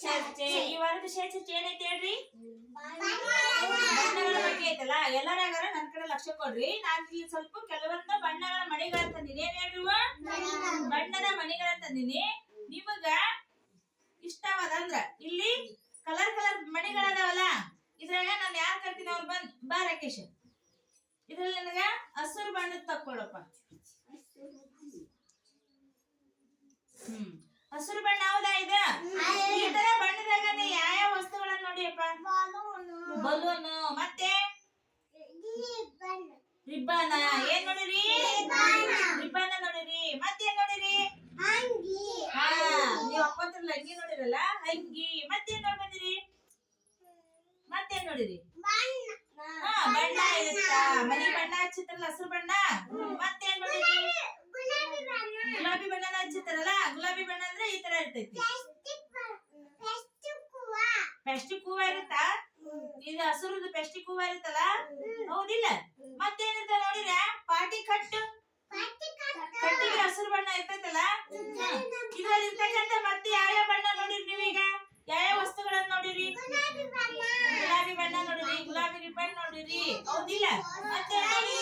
ಚರ್ಚೆ ಈ ವಾರದ ಚರ್ಚೆ ಏನೈತೆ ಹೇಳ್ರಿ? ಬಣ್ಣಗಳ ಬಗ್ಗೆ ಐತಲ್ಲ ಎಲ್ಲರಾಗಾರ ನನ್ ಕಡೆ ಲಕ್ಷ ಕೊಡ್ರಿ. ನಾನ್ ಇಲ್ಲಿ ಸ್ವಲ್ಪ ಕೆಲವೊಂದು ಬಣ್ಣಗಳ ಮಣಿಗಳ ತಂದಿನಿ. ಏನ್ ಹೇಳುವ ಬಣ್ಣದ ಮಣಿಗಳ ತಂದಿನಿ. ನಿಮಗ ಇಷ್ಟವಾದ ಅಂದ್ರ ಇಲ್ಲಿ ಕಲರ್ ಕಲರ್ ಮಣಿಗಳದಾವಲ್ಲ ಇದ್ರಾಗ ನಾನ್ ಯಾರ್ ಕರ್ತೀನಿ ಅವ್ರು ಬಂದ್ ಬಾ ರಾಕೇಶ್. ಇದ್ರಲ್ಲಿ ನನಗ ಹಸಿರು ಬಣ್ಣದ ತಕ್ಕೊಡಪ್ಪ. ಹ್ಮ್. ಹಸಿರು ಬಣ್ಣ ಹೌದಾ ಇದ? ಬಲೂನು ಮತ್ತೆ? ರಿಬ್ಬಾನ ಏನ್ ನೋಡಿರಿ? ರಿಬ್ಬಾನ ನೋಡಿರಿ. ಮತ್ತೇನ್ ನೋಡಿರಿ? ಹಾ ನೀವ್ ಅಪ್ಪತ್ರ ಅಂಗಿ ನೋಡಿರಲ್ಲ ಅಂಗಿ. ಮತ್ತೇನ್ ನೋಡ್ ಬಂದಿರಿ? ಮತ್ತೇನ್ ನೋಡಿರಿ? ಹಾ ಬಣ್ಣ ಇರುತ್ತ? ಮನಿ ಬಣ್ಣ ಹಚ್ಚಿತ್ತಲ್ಲ ಹಸಿರು ಬಣ್ಣ? ಮತ್ತೇನ್ ನೋಡಿರಿ? ಗುಲಾಬಿ ಬಣ್ಣನ ಹಚ್ಚಿತ್ತಾರಲ್ಲ ಗುಲಾಬಿ ಬಣ್ಣ ಅಂದ್ರೆ ಈ ತರ ಇರ್ತೈತಿ. ಪ್ಲಾಸ್ಟಿಕ್ ಹೂವ ಇರುತ್ತಾ? ಇದು ಹಸುರದ ಪೆಸ್ಟಿಕ್ ಹೂವ ಇರುತ್ತಲ್ಲ? ಹೌದಿಲ್ಲ ಮತ್ತೇನಿರ್ತ ನೋಡಿರ ಪಾಟಿ ಕಟ್ ಕಟ್ಟಿಗೆ ಹಸಿರು ಬಣ್ಣ ಇರ್ತೈತಲ್ಲ? ಇದ್ರಲ್ಲಿ ಇರ್ತಕ್ಕಂಥ ಮತ್ತೆ ಯಾವ್ಯಾವ ಬಣ್ಣ ನೋಡಿರಿ ನೀವೀಗ? ಯಾವ್ಯಾವ ವಸ್ತುಗಳನ್ನ ನೋಡಿರಿ? ಗುಲಾಬಿ ಬಣ್ಣ. ನೋಡಿರಿ ಗುಲಾಬಿ ರಿಬ್ಬನ್ ನೋಡಿರಿ. ಹೌದಿಲ್ಲ? ಮತ್ತೆ ನೋಡಿ